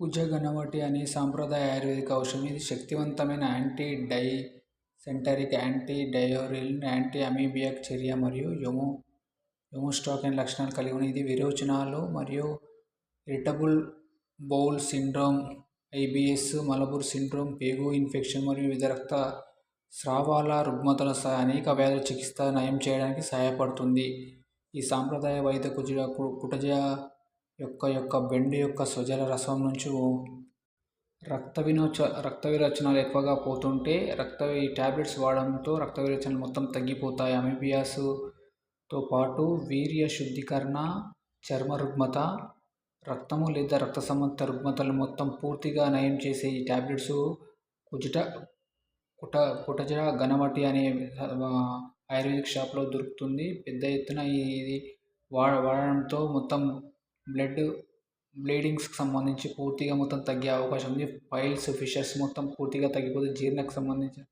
కుజగణవటి అనే సాంప్రదాయ ఆయుర్వేదిక ఔషధం. ఇది శక్తివంతమైన anti dysenteric anti diarrhoeal anti amoebic చర్య మరియు హోమో హోమోస్టాకిన్ లక్షణాలు కలిగి ఉన్నాయి ఇది విరోచనాలు మరియు irritable bowel syndrome IBS మలబుర్ syndrome పేగు ఇన్ఫెక్షన్ మరియు వివిధ రక్తస్రావాల రుగ్మతల సహా అనేక వ్యాధుల చికిత్స నయం చేయడానికి సహాయపడుతుంది. ఈ సాంప్రదాయ వైద్య కుజ కుటజ యొక్క యొక్క బెండ్ యొక్క స్వజల రసం నుంచి రక్త వినోచ రక్త విరోచనాలు ఎక్కువగా పోతుంటే రక్త ఈ ట్యాబ్లెట్స్ వాడడంతో రక్త విరోచనాలు మొత్తం తగ్గిపోతాయి. అమీబియాస్తో పాటు వీర్య శుద్ధీకరణ చర్మ రుగ్మత రక్తము లేదా రక్త సంబంధిత రుగ్మతలు మొత్తం పూర్తిగా నయం చేసే ఈ ట్యాబ్లెట్స్ కుజట కుట కుటజ ఘనమటి అనే ఆయుర్వేదిక్ షాప్లో దొరుకుతుంది. పెద్ద ఎత్తున ఇది వాడ వాడడంతో మొత్తం బ్లడ్ బ్లీడింగ్స్కి సంబంధించి పూర్తిగా మొత్తం తగ్గే అవకాశం ఉంది. పైల్స్ ఫిషెస్ మొత్తం పూర్తిగా తగ్గిపోతే జీర్ణకు సంబంధించి